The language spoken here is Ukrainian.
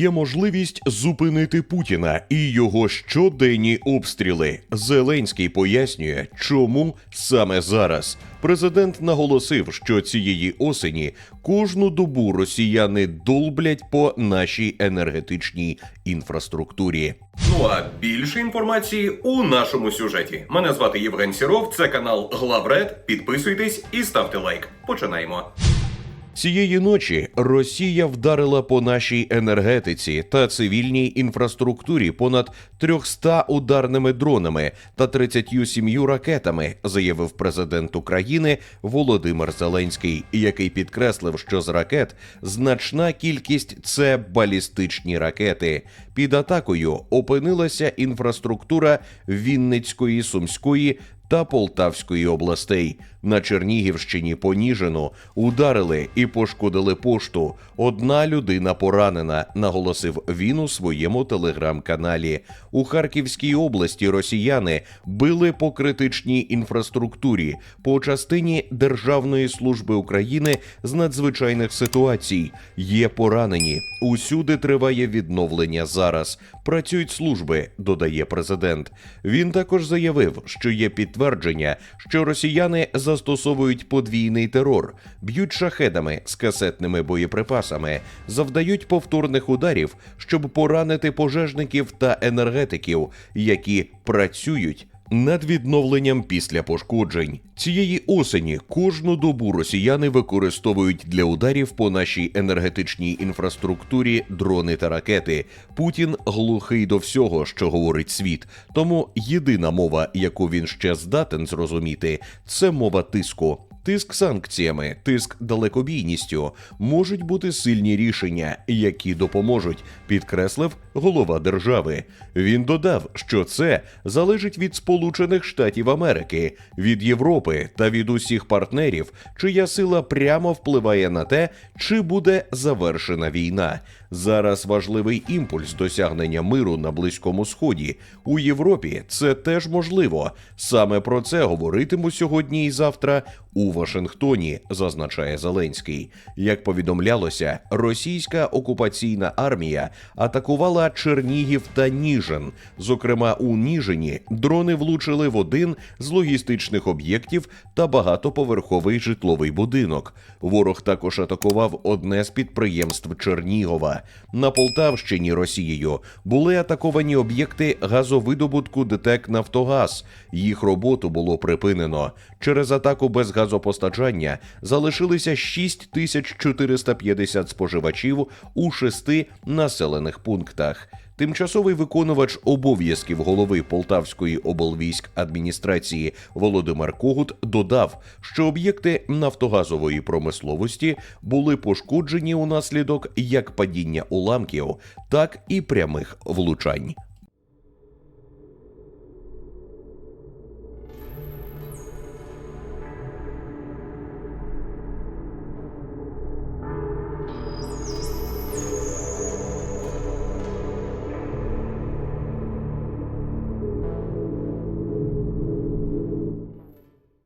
є можливість зупинити Путіна і його щоденні обстріли. Зеленський пояснює, чому саме зараз. Президент наголосив, що цієї осені кожну добу росіяни долблять по нашій енергетичній інфраструктурі. Ну а більше інформації у нашому сюжеті. Мене звати Євген Сіров, це канал Главред. Підписуйтесь і ставте лайк. Починаємо. Цієї ночі Росія вдарила по нашій енергетиці та цивільній інфраструктурі понад 300 ударними дронами та 37 ракетами, заявив президент України Володимир Зеленський, який підкреслив, що з ракет значна кількість це балістичні ракети. Під атакою опинилася інфраструктура Вінницької, Сумської та Полтавської областей. На Чернігівщині поніжено ударили і пошкодили пошту. Одна людина поранена, наголосив він у своєму телеграм-каналі. У Харківській області росіяни били по критичній інфраструктурі, по частині Державної служби України з надзвичайних ситуацій. Є поранені. Усюди триває відновлення зараз. Працюють служби, додає президент. Він також заявив, що є підтвердження, що росіяни застосовують подвійний терор, б'ють шахедами з касетними боєприпасами, завдають повторних ударів, щоб поранити пожежників та енергетиків, які працюють. Над відновленням після пошкоджень цієї осені кожну добу росіяни використовують для ударів по нашій енергетичній інфраструктурі дрони та ракети. Путін глухий до всього, що говорить світ. Тому єдина мова, яку він ще здатен зрозуміти, це мова тиску. Тиск санкціями, тиск далекобійністю можуть бути сильні рішення, які допоможуть, підкреслив голова держави. Він додав, що це залежить від Сполучених Штатів Америки, від Європи та від усіх партнерів, чия сила прямо впливає на те, чи буде завершена війна. Зараз важливий імпульс досягнення миру на Близькому Сході. У Європі це теж можливо. Саме про це говоритиму сьогодні і завтра у Вашингтоні, зазначає Зеленський. Як повідомлялося, російська окупаційна армія атакувала Чернігів та Ніжин. Зокрема, у Ніжині дрони влучили в один з логістичних об'єктів та багатоповерховий житловий будинок. Ворог також атакував одне з підприємств Чернігова. На Полтавщині Росією були атаковані об'єкти газовидобутку ДТЕК Нафтогаз. Їх роботу було припинено. Через атаку без газопостачання залишилися 6450 споживачів у шести населених пунктах. Тимчасовий виконувач обов'язків голови Полтавської облвійськ адміністрації Володимир Когут додав, що об'єкти нафтогазової промисловості були пошкоджені унаслідок як падіння уламків, так і прямих влучань.